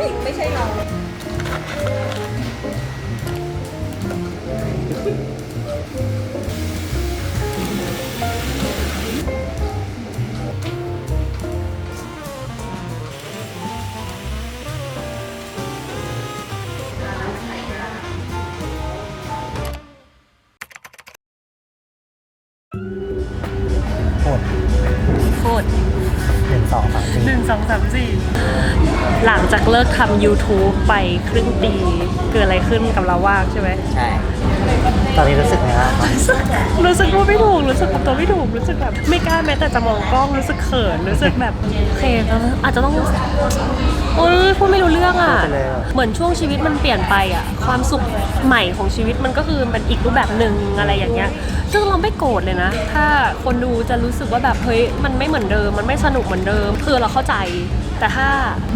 จริงๆไม่ใช่เรา จากเลิกทำ YouTube ไปครึ่งปี เกิดอะไรขึ้นกับเราว่างใช่ไหม ใช่ ตอนนี้รู้สึกไงบ้างครับรู้สึกว่าไม่ถูกรู้สึกตัวไม่ถูกรู้สึกแบบไม่กล้าแม้แต่จะมองกล้องรู้สึกเขินรู้สึกแบบโอเคก็อาจจะต้องโอ้ยพูดไม่รู้เรื่องอะ พูดไปเลยอะเหมือนช่วงชีวิตมันเปลี่ยนไปอะ ความสุขใหม่ของชีวิตมันก็คือมันอีกรูปแบบหนึ่งอะไรอย่างเงี้ย ซึ่งเราไม่โกรธเลยนะ ถ้าคนดูจะรู้สึกว่าแบบเฮ้ยมันไม่เหมือนเดิม มันไม่สนุกเหมือนเดิม คือเราเข้าใจ แต่ถ้า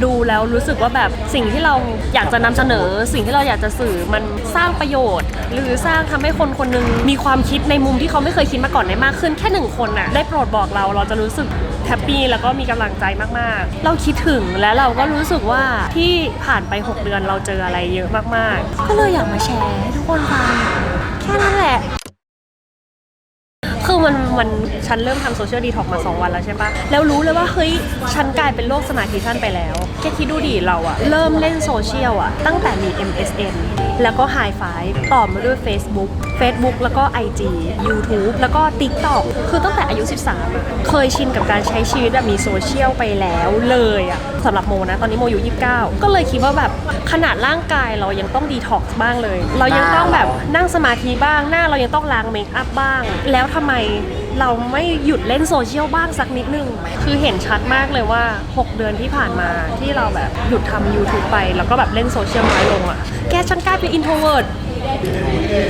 ดูแล้วรู้สึกว่าแบบสิ่งที่เราอยากจะนำเสนอ สิ่งที่เราอยากจะสื่อมันสร้างประโยชน์ หรือสร้างทำให้คนคนหนึงมีความคิดในมุมที่เขาไม่เคยคิดมาก่อนได้มากขึ้นแค่หนึ่งคนน่ะได้โปรดบอกเราเราจะรู้สึกแฮปปี้แล้วก็มีกำลังใจมากๆ เราคิดถึงและเราก็รู้สึกว่าที่ผ่านไป 6 เดือนเราเจออะไรเยอะมากๆ ก็เลยอยากมาแชร์ให้ทุกคนฟังแค่นั้นแหละ คือมันมันฉันเริ่มทำโซเชียลดีท็อกมา 2 วันแล้วใช่ปะแล้วรู้เลยว่าเฮ้ยฉันกลายเป็นโรคสมาธิสั้นไปแล้ว แค่คิดดูดิเราอะเริ่มเล่นโซเชียลอะตั้งแต่มี MSN แล้วก็ High Five ต่อมาด้วย Facebook Facebook แล้วก็ IG YouTube แล้วก็ TikTok คือตั้งแต่อายุ 13อะเคยชินกับการใช้ชีวิตแบบมีโซเชียลไปแล้วเลยอะสำหรับโมนะ ตอนนี้โมอยู่29 ก็เลยคิดว่าแบบขนาดร่างกายเรายังต้องดีท็อกซ์บ้างเลย เรายังต้องแบบนั่งสมาธิบ้าง หน้าเรายังต้องล้างเมคอัพบ้าง แล้วทำไมเราไม่หยุดเล่นโซเชียลบ้างสักนิดนึง คือเห็นชัดมากเลยว่า 6 เดือนที่ผ่านมาที่เราแบบหยุดทำ YouTube ไป แล้วก็แบบเล่นโซเชียลน้อยลงอะ แกฉันกลายเป็นอินโทรเวิร์ด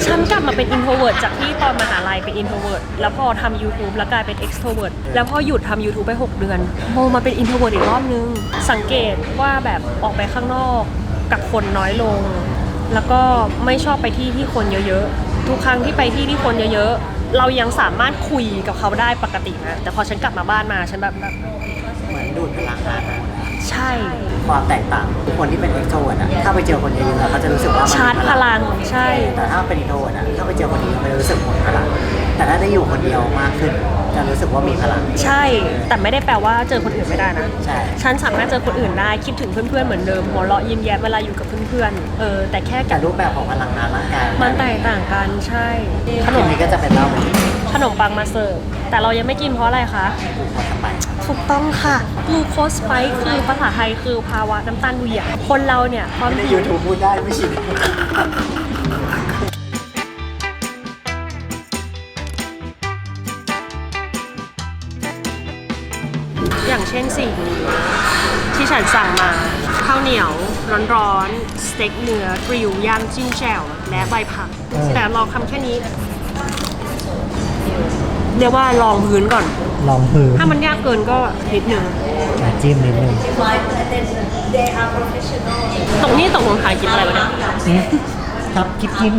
ฉันกลับมาเป็นอินโทรเวิร์ดจากที่ตอนมหาลัยเป็นอินโทรเวิร์ดแล้วพอทำ YouTube แล้วกลายเป็นเอ็กโทรเวิร์ดแล้วพอหยุดทำ YouTube ไป 6 เดือนโมมาเป็นอินโทรเวิร์ดอีกรอบนึง สังเกตว่าแบบออกไปข้างนอกกับคนน้อยลง แล้วก็ไม่ชอบไปที่ที่คนเยอะๆ ทุกครั้งที่ไปที่ที่คนเยอะๆ เรายังสามารถคุยกับเขาได้ปกตินะ แต่พอฉันกลับมาบ้านมาฉันแบบแบบ เหมือนดูดพลังงานอะ ใช่ ความแตกต่างทุกคนที่เป็น extrovert อะถ้าไปเจอคนเยอะๆเขาจะรู้สึกว่ามันชาร์จพลังใช่ แต่ถ้าเป็น introvert อะถ้าไปเจอคนเดียวมันจะรู้สึกหมดพลัง แต่ถ้าได้อยู่คนเดียวมากขึ้น จะรู้สึกว่ามีพลัง ใช่ แต่ไม่ได้แปลว่าเจอคนอื่นไม่ได้นะ ใช่ ฉันสามารถเจอคนอื่นได้คิดถึงเพื่อนๆเหมือนเดิมหัวเราะยิ้มแย้มเวลาอยู่กับเพื่อนๆเออแต่แค่แต่รูปแบบของพลังงานร่างกายมันแตกต่างกันใช่ขนทีมนี้ก็จะเป็นเหล้าแบบนี้ข นมปังมาเสิร์ฟแต่เรายังไม่กินเพราะอะไรคะปลูกเข้าไปถูกต้องค่ะกลูโคสไ i คือภาษาไทยคือภาวะน้ำตาลเหวี่ยงคนเราเนี่ยความในหิว YouTube พูดได้ไม่ชินอย่างเช่นสิ่งนี้ที่ฉันสั่งมาข้าวเหนียวร้อนๆสเต็กเนื้อกริลย่างจิ้มแจ่วและใบผักแต่ลองทำแค่นี้ เรียกว่าลองพื้นก่อน ลองพื้นถ้ามันยากเกินก็นิดนึงอะจิ้มนิดนึง ตรงนี้ตกลงถ่ายกินอะไรวะเนี่ยอืมครับคิดกิน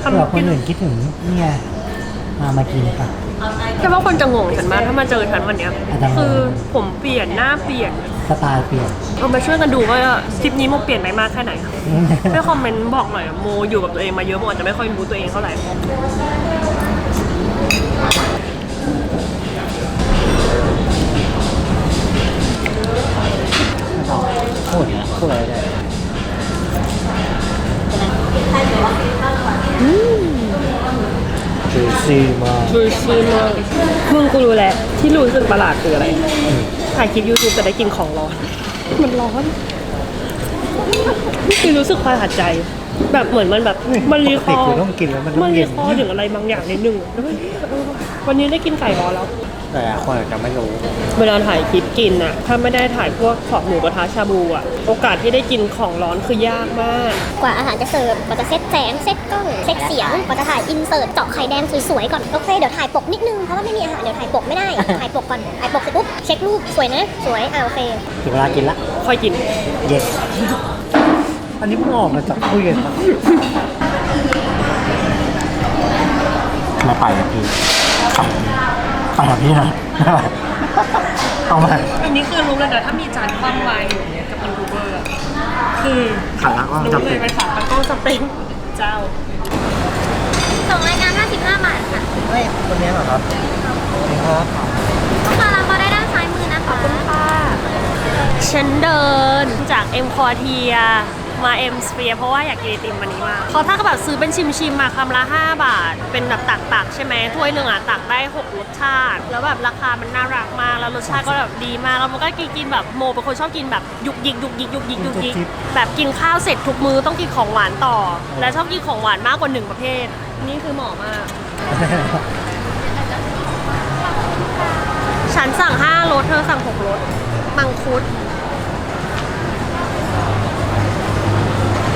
เผื่อคนอื่นคิดถึงเนี่ยมามากินค่ะแค่ว่าคนจะงงฉันมากถ้ามาเจอฉันวันเนี้ยอาจจะงงคือผมเปลี่ยนหน้าเปลี่ยนสไตล์เปลี่ยนเอามาช่วยกันดูว่าคลิปนี้โมเปลี่ยนไปมากแค่ไหนช่วยคอมเมนต์บอกหน่อยโมอยู่กับตัวเองมาเยอะโมอาจจะไม่ค่อยรู้ตัวเองเท่าไหร่ มากดูซีมากมึงกูรู้แล้วที่รู้สึกประหลาดคืออะไรถ่ายคลิปยูทูบแต่ได้กินของร้อน มันร้อนคือรู้สึกประหลาดใจ แบบเหมือนมันแบบมันรีคอปกติร์กูต้องกินแล้วมันต้มัอนงรีเย็นคอร์ถึงอะไรบางอย่างนิดนึงแล้วก็เออวันนี้ได้กินไก่ร้อนแล้ว แต่คนอาจจะไม่รู้ เวลาถ่ายคลิปกินอะถ้าไม่ได้ถ่ายพวกของหมูกระทะชาบูอะโอกาสที่ได้กินของร้อนคือยากมาก กว่าอาหารจะเสิร์ฟกว่าจะเซตแสงเซตกล้องเซตเสียงกว่าจะถ่ายอินเสิร์ตเจาะไข่แดงสวยๆก่อนโอเคเดี๋ยวถ่ายปกนิดนึงเพราะว่าไม่มีอาหารเดี๋ยวถ่ายปกไม่ได้ ถ่ายปกก่อนถ่ายปกเสร็จปุ๊บเช็ครูปสวยนะสวยอ่าโอเคถึงเวลากินละค่อยกินเย็นอันนี้มึงออกมาจากคุยกันปะมาไปกับพี่ครับ ไปกับพี่นะเอามาอันนี้คือรู้แล้วนะถ้ามีจานคว่ำวางอยู่เนี่ยกับยูทูบเบอร์อะคือขาล้างก็รู้จำเลเป็ยนเป็นขาตะกร้อสปริงเจ้าส่งรายการ 55 บาทค่ะเฮ้ยคนนี้เหรอครับสวัสดีครับลูกค้ารับมาได้ด้านซ้ายมือนะคะ ฉันเดินจากเอ็มคอเทีย มาเอ็มสเฟียเพราะว่าอยากกินไอติมวันนี้มากเขาถ้าแบบซื้อเป็นชิมชิมๆมาคำละ 5 บาท เป็นแบบตักตักๆใช่ไหมถ้วยหนึ่งอะตักได้ 6 รสชาติ แล้วแบบราคามันน่ารักมาก แล้วรสชาติก็แบบดีมาก แล้วมันก็กินกินแบบโมเป็นคนชอบกินแบบยุกยิกยุกยิกยุกยิกยุกยิกแบบกินข้าวเสร็จทุกมื้อต้องกินของหวานต่อ และชอบกินของหวานมากกว่าหนึ่งประเภท นี่คือเหมาะมากฉันสั่ง5รสเธอสั่ง6รสมังคุด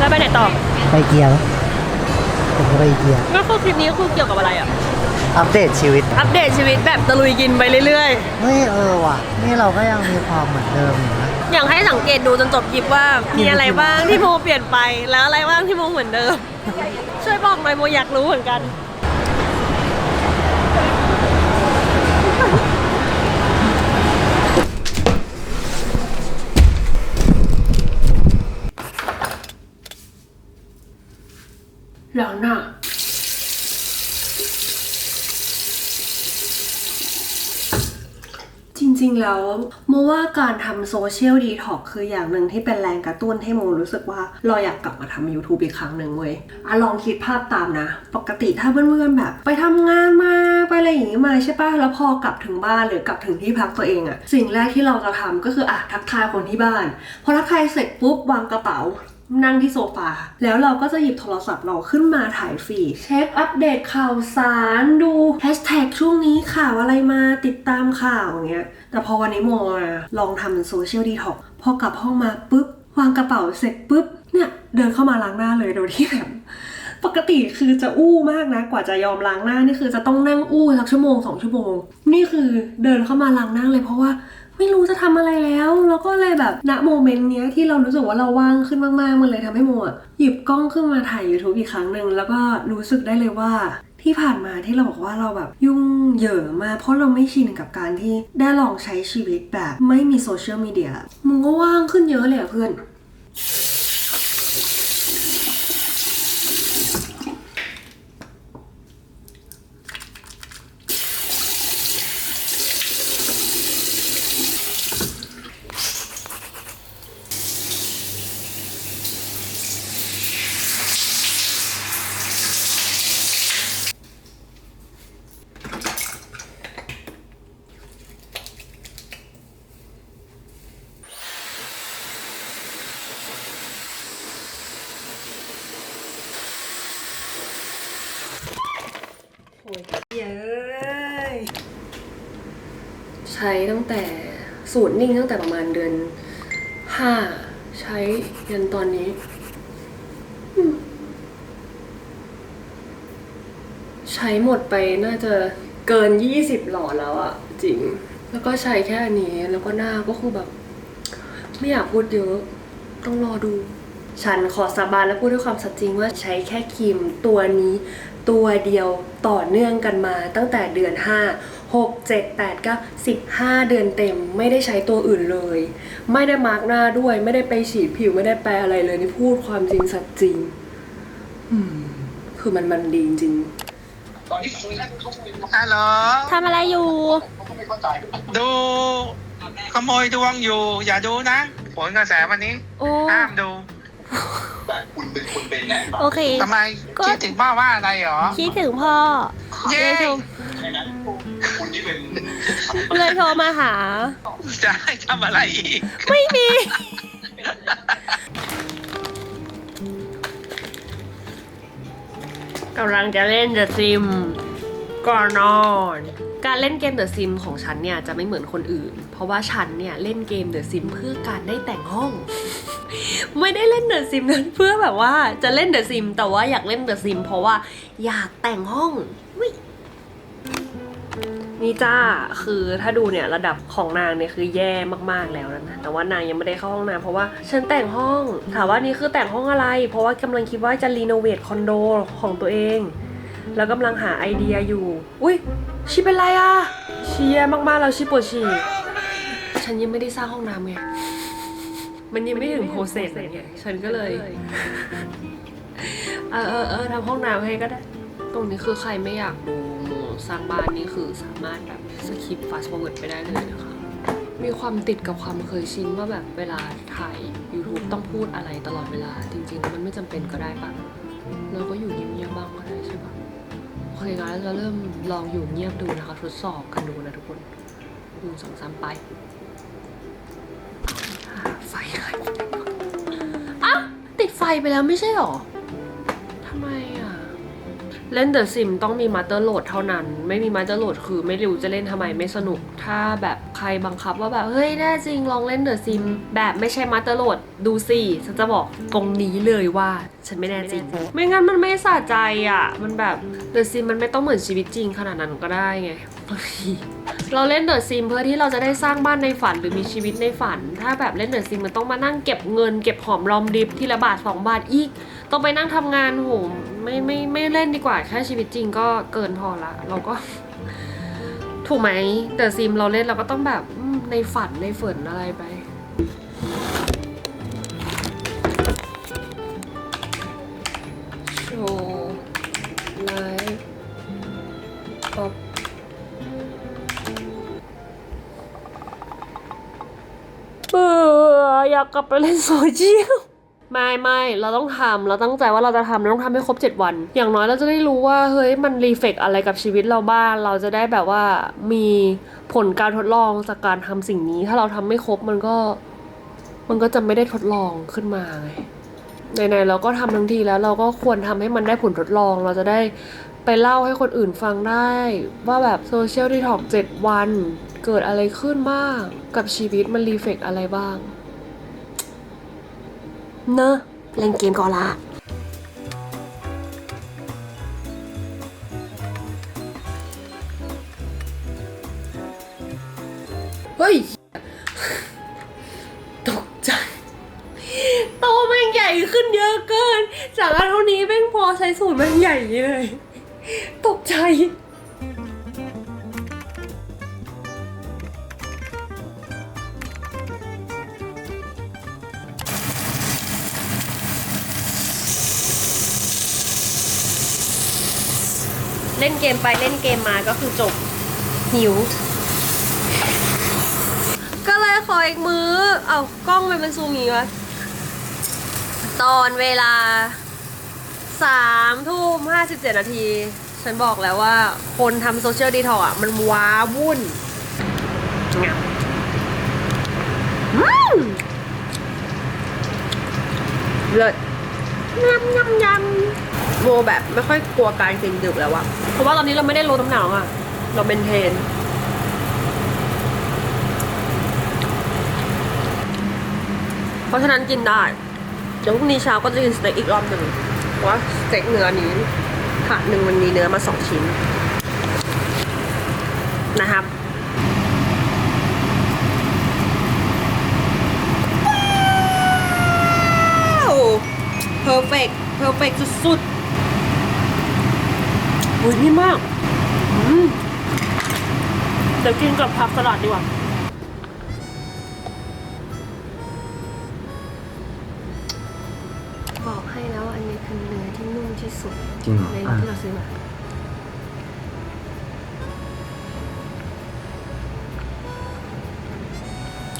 แล้วไปไหนต่อ ไปเกียร์ผมก็ไปเกียร์ก็คือคลิปนี้คือเกี่ยวกับอะไรอะ อัปเดตชีวิต อัปเดตชีวิตแบบตะลุยกินไปเรื่อยเฮ้ยเออว่ะ นี่เราก็ยังมีความเหมือนเดิมอยู่นะ ๆ อยากให้สังเกตดูจนจบคลิปว่า มีอะไรบ้างที่โมเปลี่ยนไป แล้วอะไรบ้างที่โมเหมือนเดิม ช่วยบอกหน่อยโมอยากรู้เหมือนกัน ล้างหน้า จริงๆ แล้วโมว่าการทำโซเชียลดีท็อกคืออย่างหนึ่งที่เป็นแรงกระตุ้นให้โมรู้สึกว่าเราอยากกลับมาทำ YouTube อีกครั้งหนึ่งเว้ยอะลองคิดภาพตามนะ ปกติถ้าเพื่อนๆแบบ ไปทำงานมาไปอะไรอย่างนี้มาใช่ปะแล้วพอกลับถึงบ้านหรือกลับถึงที่พักตัวเองอะสิ่งแรกที่เราจะทำก็คืออะทักทายคนที่บ้าน พอทักทายเสร็จปุ๊บวางกระเป๋า นั่งที่โซฟา แล้วเราก็จะหยิบโทรศัพท์เราขึ้นมาถ่ายฟีดเช็คอัปเดตข่าวสารดูแฮชแท็กช่วงนี้ข่าวอะไรมาติดตามข่าวอย่างเงี้ย แต่พอวันนี้โมมาลองทำเป็นโซเชียลดีท็อกพอกลับห้องมาปุ๊บ วางกระเป๋าเสร็จปุ๊บ เนี่ย เดินเข้ามาล้างหน้าเลยโดยที่แบบปกติคือจะอู้มากนะ กว่าจะยอมล้างหน้านี่คือจะต้องนั่งอู้สักชั่วโมงสองชั่วโมง นี่คือเดินเข้ามาล้างหน้าเลยเพราะว่า ไม่รู้จะทำอะไรแล้ว แล้วก็เลยแบบณโมเมนต์เนี้ยที่เรารู้สึกว่าเราว่างขึ้นมากๆ มันเลยทำให้โมอะหยิบกล้องขึ้นมาถ่าย YouTube อีกครั้งหนึ่งแล้วก็รู้สึกได้เลยว่าที่ผ่านมาที่เราบอกว่าเราแบบยุ่งเหยิงมากเพราะเราไม่ชินกับการที่ได้ลองใช้ชีวิตแบบไม่มีโซเชียลมีเดียมึงก็ว่างขึ้นเยอะเลยอะเพื่อน โอ้ยเย้ยใช้ตั้งแต่ สูตรนิ่งตั้งแต่ประมาณเดือนห้าใช้ยันตอนนี้ ใช้หมดไปน่าจะเกิน20หลอดแล้วอะจริง แล้วก็ใช้แค่อันนี้แล้วก็หน้าก็คือแบบ ไม่อยากพูดเยอะต้องรอดู ฉันขอสาบานและพูดด้วยความสัตย์จริงว่าใช้แค่ครีมตัวนี้ ตัวเดียวต่อเนื่องกันมาตั้งแต่เดือน5 6 7 8 9 15 เดือนเต็ม ไม่ได้ใช้ตัวอื่นเลย ไม่ได้มาร์กหน้าด้วย ไม่ได้ไปฉีดผิวไม่ได้แปรอะไรเลยนี่พูดความจริงสัตย์จริงอืมคือมันมันดีจริงฮัลโหลทำอะไรอยู่ ดูขโมยดวงอยู่ อย่าดูนะผลกระแสวันนี้โอ้ห้ามดูโอเคทำไมก็คิดถึงพ่อว่าอะไรเหรอ คิดถึงพ่อเย้ เลยโทรเลยโทรมาหา จะให้ทำอะไรอีก ไม่มี กำลังจะเล่น The Sim ก่อนนอน การเล่นเกม The Sim ของฉันเนี่ยจะไม่เหมือนคนอื่น เพราะว่าฉันเนี่ยเล่นเกม The Sim เพื่อการได้แต่งห้อง ไม่ได้เล่น The Sim นั้นเพื่อแบบว่าจะเล่น The Sim แต่ว่าอยากเล่น The Sim เพราะว่าอยากแต่งห้องวิ นี่จ้าคือถ้าดูเนี่ยระดับของนางเนี่ยคือแย่มากๆแล้วนะแต่ว่านางยังไม่ได้เข้าห้องน้ำเพราะว่าฉันแต่งห้องถามว่านี่คือแต่งห้องอะไร เพราะว่ากำลังคิดว่าจะรีโนเวทคอนโดของตัวเอง แล้วกำลังหาไอเดียอยู่ อุ้ยชีเป็นไรอะชีแย่มากๆแล้วชีปวดฉี่ฉันยังไม่ได้สร้างห้องน้ำไงมันยังไม่ถึงโปรเซสไรเงี้ยฉันก็เลยเออเออเออทำห้องน้ำให้ก็ได้ ตรงนี้คือใครไม่อยากดู สร้างบ้านนี่คือสามารถแบบสคิปฟาสต์ฟอร์เวิร์ดไปได้เลยนะคะ มีความติดกับความเคยชินว่าแบบเวลาถ่าย YouTube ต้องพูดอะไรตลอดเวลา จริง ๆ มันไม่จำเป็นก็ได้ปะเราก็อยู่เงียบๆบ้างก็ได้ใช่ปะโอเคงั้นเราเริ่มลองอยู่เงียบดูนะคะ ทดสอบกันดูนะทุกคนหนึ่งสองสามไปไฟหายไปไหนวะอ้าวติดไฟไปแล้วไม่ใช่หรอ เล่นเดอะซิมต้องมีมาสเตอร์โหลดเท่านั้น ไม่มีมาสเตอร์โหลดคือไม่รู้จะเล่นทำไมไม่สนุก ถ้าแบบใครบังคับว่าแบบเฮ้ยแน่จริงลองเล่นเดอะซิมแบบไม่ใช่มาสเตอร์โหลดดูสิฉันจะบอกตรงนี้เลยว่าฉันไม่แน่จริง ไม่งั้นมันไม่สะใจอะ มันแบบเดอะซิมมันไม่ต้องเหมือนชีวิตจริงขนาดนั้นก็ได้ไงบางทีเราเล่นเดอะซิมเพื่อที่เราจะได้สร้างบ้านในฝันหรือมีชีวิตในฝัน ถ้าแบบเล่นเดอะซิมมันต้องมานั่งเก็บเงิน เก็บหอมรอมริบทีละบาทสองบาทอีก ต้องไปนั่งทำงานโหไม่ไม่ไม่เล่นดีกว่าแค่ชีวิตจริงก็เกินพอละ เราก็ ถูกไหมแต่ซิมเราเล่นเราก็ต้องแบบในฝันในฝันอะไรไปโชว์ไลฟ์ออฟเบื่ออยากกลับไปเล่นโซเชียล ไม่ไม่เราต้องทำเราตั้งใจว่าเราจะทำเราต้องทำให้ครบ 7 วัน อย่างน้อยเราจะได้รู้ว่าเฮ้ยมันรีเฟกอะไรกับชีวิตเราบ้างเราจะได้แบบว่ามีผลการทดลองจากการทำสิ่งนี้ ถ้าเราทำไม่ครบมันก็ มันก็จะไม่ได้ทดลองขึ้นมาไงไหนๆเราก็ทำทั้งทีแล้วเราก็ควรทำให้มันได้ผลทดลอง เราจะได้ไปเล่าให้คนอื่นฟังได้ ว่าแบบโซเชียลดีท็อกเจ็ดวัน เกิดอะไรขึ้นบ้างกับชีวิตมันรีเฟกอะไรบ้าง เนอะเล่นเกมก่อนละเฮ้ย ตกใจ โตม่งใหญ่ขึ้นเยอะเกิน จากอันเท่านี้แม่งพอใช้สูตรม่งใหญ่เลย ตกใจ เล่นเกมไปเล่นเกมมาก็คือจบหิว ก็เลยขออีกมื้อ เอากล้องมันเป็นซูมอย่างงี้วะตอนเวลาสามทุ่มห้าสิบเจ็ดนาที ฉันบอกแล้วว่าคนทำโซเชียลดีท็อกอะ มันว้าวุ่นงับอืมเลิศยำยำยำ โมแบบไม่ค่อยกลัวการกินดึกแล้วอะเพราะว่าตอนนี้เราไม่ได้ลดน้ำหนักอะเราเป็นเทรนเพราะฉะนั้นกินได้ เดี๋ยวพรุ่งนี้เช้าก็จะกินสเต็กอีกรอบหนึ่งเพราะว่าสเต็กเนื้อนี้ถาดหนึ่งมันมีเนื้อมาสองชิ้น นะครับเพอร์เฟกเพอร์เฟกสุดๆ อุ้ยนี่มากอืมเดี๋ยวกินกับผักสลัดดีกว่าบอกให้แล้วว่าอันนี้คือเนื้อที่นุ่มที่สุดจริงเหรอในรอะอบที่เราซื้อมา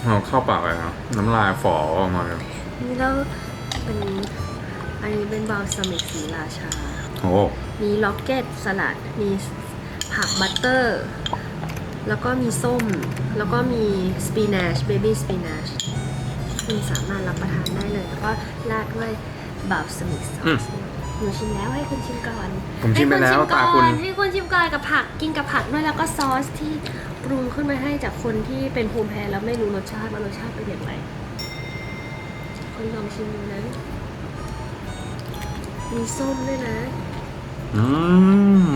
เอาเข้าปากเลยครับน้ำลายฝ่อออกมาเลยนี่แล้วเป็นอันนี้เป็นบาลซามิกสีราชา โอ้ มีล็อกเก็ตสลัด มีผักบัตเตอร์ แล้วก็มีส้ม แล้วก็มีสปีนัชเบบี้สปีนัชคุณสามารถรับประทานได้เลยแล้วก็ราดด้วยบาลซามิกซอสหนูชิมแล้วให้คุณชิมก่อนผมชิมไปแล้วให้ตาคุคุณณชิมก่อนให้คุณชิมก่อนกับผักกินกับผักด้วยแล้วก็ซอสที่ปรุงขึ้นมาให้จากคนที่เป็นภูมิแพ้แล้วไม่รู้รสชาติว่ารสชาติเป็นอย่างไรคุณลองชิมดูนะมีส้มด้วยนะ อืม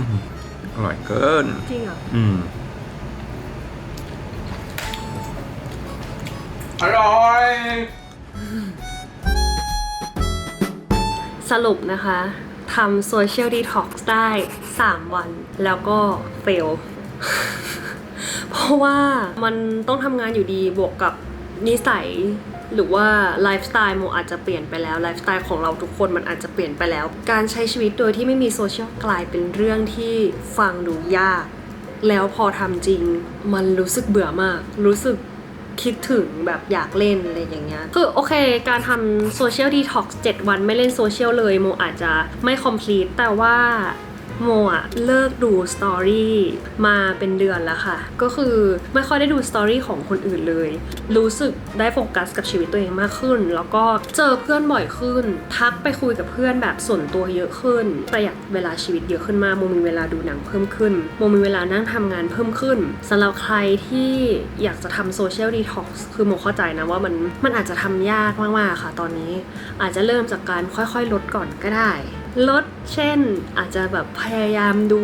อร่อยเกิน จริงเหรออืม อร่อย สรุปนะคะทำโซเชียลดีท็อกซ์ได้ 3 วันแล้วก็เฟล เพราะว่ามันต้องทำงานอยู่ดีบวกกับนิสัย หรือว่าไลฟ์สไตล์โมอาจจะเปลี่ยนไปแล้วไลฟ์สไตล์ของเราทุกคนมันอาจจะเปลี่ยนไปแล้ว การใช้ชีวิตโดยที่ไม่มีโซเชียลกลายเป็นเรื่องที่ฟังดูยาก แล้วพอทำจริงมันรู้สึกเบื่อมาก รู้สึกคิดถึงแบบอยากเล่นอะไรอย่างเงี้ย คือโอเค การทำโซเชียลดีท็อกซ์7วันไม่เล่นโซเชียลเลยโมอาจจะไม่คอมพลีทแต่ว่า โมอะเลิกดูสตอรี่มาเป็นเดือนแล้วค่ะ ก็คือไม่ค่อยได้ดูสตอรี่ของคนอื่นเลย รู้สึกได้โฟกัสกับชีวิตตัวเองมากขึ้น แล้วก็เจอเพื่อนบ่อยขึ้น ทักไปคุยกับเพื่อนแบบส่วนตัวเยอะขึ้นประหยัดเวลาชีวิตเยอะขึ้นมากโมมีเวลาดูหนังเพิ่มขึ้นโมมีเวลานั่งทำงานเพิ่มขึ้นสำหรับใครที่อยากจะทำโซเชียลดีท็อกซ์คือโมเข้าใจนะว่ามันมันอาจจะทำยากมากๆค่ะ ตอนนี้อาจจะเริ่มจากการค่อยๆ ลดก่อนก็ได้ ลดเช่น อาจจะแบบพยายามดู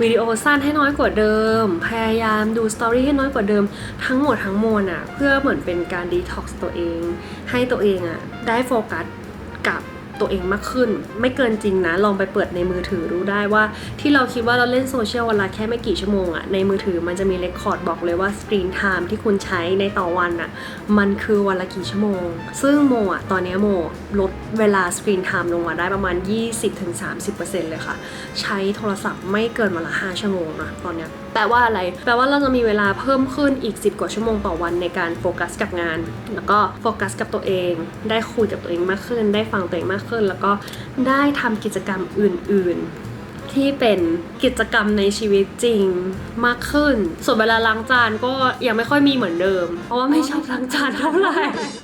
วิดีโอสั้นให้น้อยกว่าเดิม พยายามดูสตอรี่ให้น้อยกว่าเดิม ทั้งหมดทั้งมวลอะเพื่อเหมือนเป็นการดีท็อกซ์ตัวเอง ให้ตัวเองอะได้โฟกัสกับ ตัวเองมากขึ้น ไม่เกินจริงนะ ลองไปเปิดในมือถือรู้ได้ว่า ที่เราคิดว่าเราเล่นโซเชียลเวลาแค่ไม่กี่ชั่วโมงอะในมือถือมันจะมีเรคคอร์ดบอกเลยว่าสกรีนไทม์ที่คุณใช้ในต่อวันอะมันคือวันละกี่ชั่วโมง ซึ่งโมอะตอนนี้โมลดเวลาสกรีนไทม์ลงมาได้ประมาณ 20-30%เลยค่ะ ใช้โทรศัพท์ไม่เกินวันละ5ชั่วโมงนะตอนเนี้ย ลว่าอะไร แปลว่าเราจะมีเวลาเพิ่มขึ้นอีก 10 กว่าชั่วโมงต่อวันในการโฟกัสกับงาน แล้วก็โฟกัสกับตัวเอง ได้คุยกับตัวเองมากขึ้น ได้ฟังตัวเองมากขึ้น แล้วก็ได้ทำกิจกรรมอื่น ๆ ที่เป็นกิจกรรมในชีวิตจริงมากขึ้น ส่วนเวลาล้างจานก็ยังไม่ค่อยมีเหมือนเดิม เพราะว่าไม่ชอบล้างจานเท่าไหร่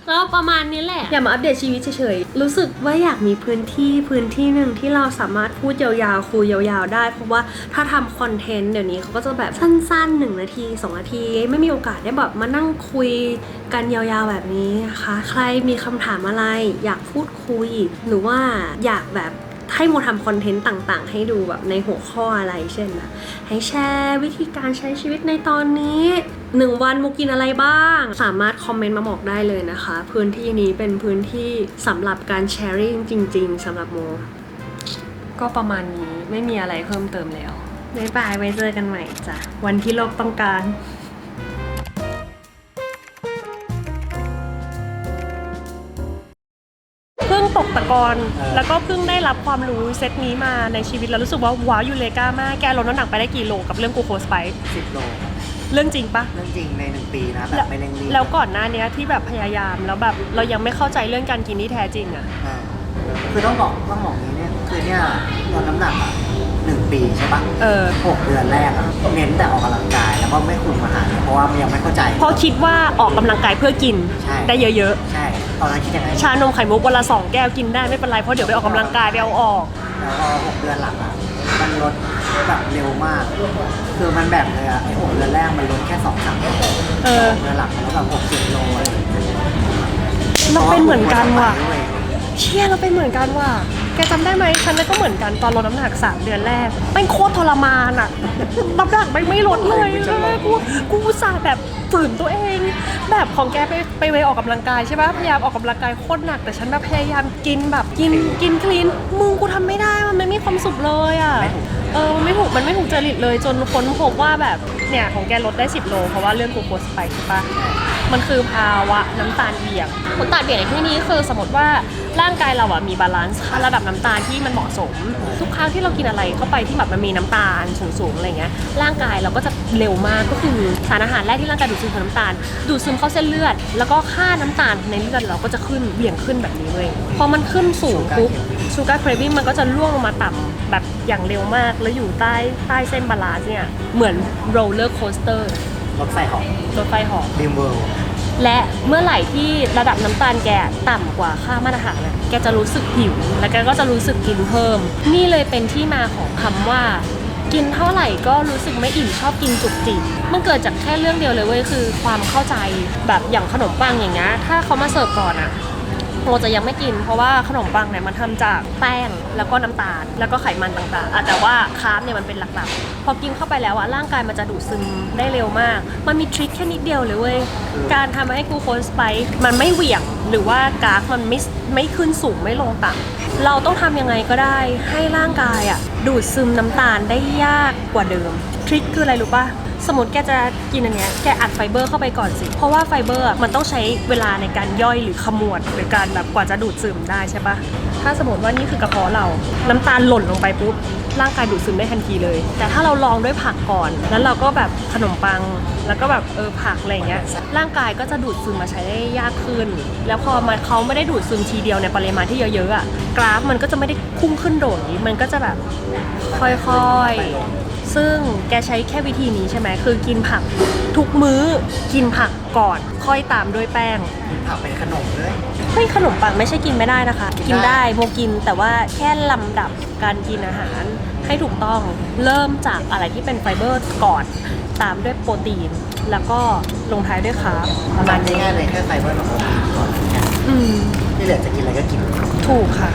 ก็ประมาณนี้แหละ อยากมาอัปเดตชีวิตเฉยๆ รู้สึกว่าอยากมีพื้นที่พื้นที่หนึ่งที่เราสามารถพูดยาวๆ คุยยาวๆ ได้ เพราะว่าถ้าทำคอนเทนต์เดี๋ยวนี้เขาก็จะแบบสั้นๆ 1 นาที 2 นาที ไม่มีโอกาสได้แบบมานั่งคุยกันยาวๆแบบนี้นะคะ ใครมีคำถามอะไร อยากพูดคุย หรือว่าอยากแบบ ให้โมทำคอนเทนต์ต่างๆ ให้ดูแบบในหัวข้ออะไรเช่นนะให้แชร์วิธีการใช้ชีวิตในตอนนี้หนึ่งวันโมกินอะไรบ้าง สามารถคอมเมนต์มาบอกได้เลยนะคะ พื้นที่นี้เป็นพื้นที่สำหรับการแชร์ริ่งจริง ๆสำหรับโม ก็ประมาณนี้ไม่มีอะไรเพิ่มเติมแล้วบ๊ายบายไว้เจอกันใหม่จ้ะวันที่โลกต้องการ เพิ่งตกตะกอนแล้วก็เพิ่งได้รับความรู้เซตนี้มาในชีวิตแล้วรู้สึกว่าว้าวยูเลกามากแกลดน้ำหนักไปได้กี่โลกับเรื่องกูโคสไป10โลเรื่องจริงปะเรื่องจริงในหนึ่งปีนะแบแล้บวไม่เร่งรีบแล้วก่อนหน้าเนี้ยที่แบบพยายามแล้วแบบเรายังไม่เข้าใจเรื่องการกินที่แท้จริงอะอ่าคือต้องบอกต้องบอกนี้เนี่ยคือเนี่ยลดน้ำหนักอะหนึ่ง ปีใช่ปะเออ หกเดือนแรกอะเน้นแต่ออกกำลังกายแล้วก็ไม่คุมอาหารเพราะว่ามันยังไม่เข้าใจ เพราะคิดว่าออกกำลังกายเพื่อกินใช่ ได้เยอะใช่ตอนนั้นคิดอย่างไรๆชานมไข่มุกวันละสองแก้วกินได้ไม่เป็นไรเพราะเดี๋ยวไปออกกำลังกายไปเอาออก แล้วพอหกเดือนหลังอะมันลดแบบเร็วมาก คือมันแบบเลยอะไอ้หกเดือนแรกมันลดแค่สองสามโลเออหกเดือนหลังมันลดแบบหกสิบโลอะไรอย่างเงี้ยเราเป็นเหมือนกันว่ะด้วยเชี่ยเราเป็นเหมือนกันว่ะ แกจำได้ไหมฉันก็เหมือนกันตอนลดน้ำหนักสามเดือนแรกแม่งโคตรทรมานอะน้ำหนักไม่ไม่ลดเลยเลยกูกูอุตสาห์แบบ ฝืนตัวเอง แบบของแกไปไปเวย์ออกกำลังกายใช่ปะพยายามออกกำลังกายโคตรหนักแต่ฉันแบบพยายามกินแบบกินกินคลีนมึงกูทำไม่ได้มันไม่มีความสุขเลยอะเออมันไม่ถูกมันไม่ถูกจริตเลยจนค้นพบว่าแบบเนี่ยของแกลดได้ 10 โล เพราะว่าเรื่องกลูโคสไปใช่ปะมันคือภาวะน้ำตาลเบี่ยงน้ำตาลเบี่ยงในที่นี้คือสมมติว่าร่างกายเราอะมีบาลานซ์ระดับน้ำตาลที่มันเหมาะสม ทุกครั้งที่เรากินอะไรเข้าไปที่แบบมันมีน้ำตาลสูงๆอะไรเงี้ยร่างกายเราก็จะเร็วมากก็คือสารอาหารแรกที่ร่างกายดูดซึมคือน้ำตาล ดูดซึมเข้าเส้นเลือด แล้วก็ค่าน้ำตาลในเลือดเราก็จะขึ้นเบี่ยงขึ้นแบบนี้เลยพอมันขึ้นสูงปุ๊บชูการ์เครวิ่งมันก็จะล่วงลงมาต่ำแบบอย่างเร็วมาก แล้วอยู่ใต้ใต้เส้นบาลานซ์เนี่ยเหมือนโรลเลอร์โคสเตอร์รถไฟเหอรถไฟเหาะดีมเวิลด์และเมื่อไหร่ที่ระดับน้ำตาลแกต่ำกว่าค่ามาตรฐานน่ะแกจะรู้สึกหิว และแกก็จะรู้สึกกินเพิ่ม นี่เลยเป็นที่มาของคำว่า กินเท่าไหร่ก็รู้สึกไม่อิ่มชอบกินจุกจิกมันเกิดจากแค่เรื่องเดียวเลยเว้ยคือความเข้าใจแบบอย่างขนมปังอย่างเงี้ยถ้าเขามาเสิร์ฟก่อนอะ โมจะยังไม่กิน เพราะว่าขนมปังเนี่ยมันทำจากแป้งแล้วก็น้ำตาล แล้วก็ไขมันต่างๆอะแต่ว่าคาร์บเนี่ยมันเป็นหลักๆ พอกินเข้าไปแล้วอะร่างกายมันจะดูดซึมได้เร็วมาก มันมีทริคแค่นิดเดียวเลยเว้ยการทำให้กลูโคสไปค์มันไม่เหวี่ยงหรือว่ากราฟมันไม่ไม่ขึ้นสูงไม่ลงต่ำเราต้องทำยังไงก็ได้ให้ร่างกายอะดูดซึมน้ำตาลได้ยากกว่าเดิมท ริคคืออะไรรู้ป่ะ สมมติแกจะกินอันเนี้ย แกอัดไฟเบอร์เข้าไปก่อนสิ เพราะว่าไฟเบอร์อะมันต้องใช้เวลาในการย่อยหรือขมวด หรือการแบบกว่าจะดูดซึมได้ใช่ปะถ้าสมมติว่านี่คือกระเพาะเรา น้ำตาลหล่นลงไปปุ๊บ ร่างกายดูดซึมได้ทันทีเลย แต่ถ้าเราลองด้วยผักก่อน แล้วเราก็แบบขนมปัง แล้วก็แบบเออผักอะไรอย่างเงี้ย ร่างกายก็จะดูดซึมมาใช้ได้ยากขึ้น แล้วพอมันเขาไม่ได้ดูดซึมทีเดียวในปริมาณที่เยอะๆอะกราฟมันก็จะไม่ได้พุ่งขึ้นโดดนี้มันก็จะแบบค่อยๆ ซึ่งแกใช้แค่วิธีนี้ใช่ไหมคือกินผักทุกมื้อกินผักก่อนค่อยตามด้วยแป้ง ผักเป็นขนมเลยเฮ้ยขนมปังไม่ใช่กินไม่ได้นะคะกินได้โมกินแต่ว่าแค่ลำดับการกินอาหารให้ถูกต้องเริ่มจากอะไรที่เป็นไฟเบอร์ก่อน ตามด้วยโปรตีน แล้วก็ลงท้ายด้วยคาร์บประมาณนี้ง่ายๆเลยแค่ไฟเบอร์กับโปรตีนก่อนแค่นั้นอืมที่เหลือจะกินอะไรก็กินถูกค่ะ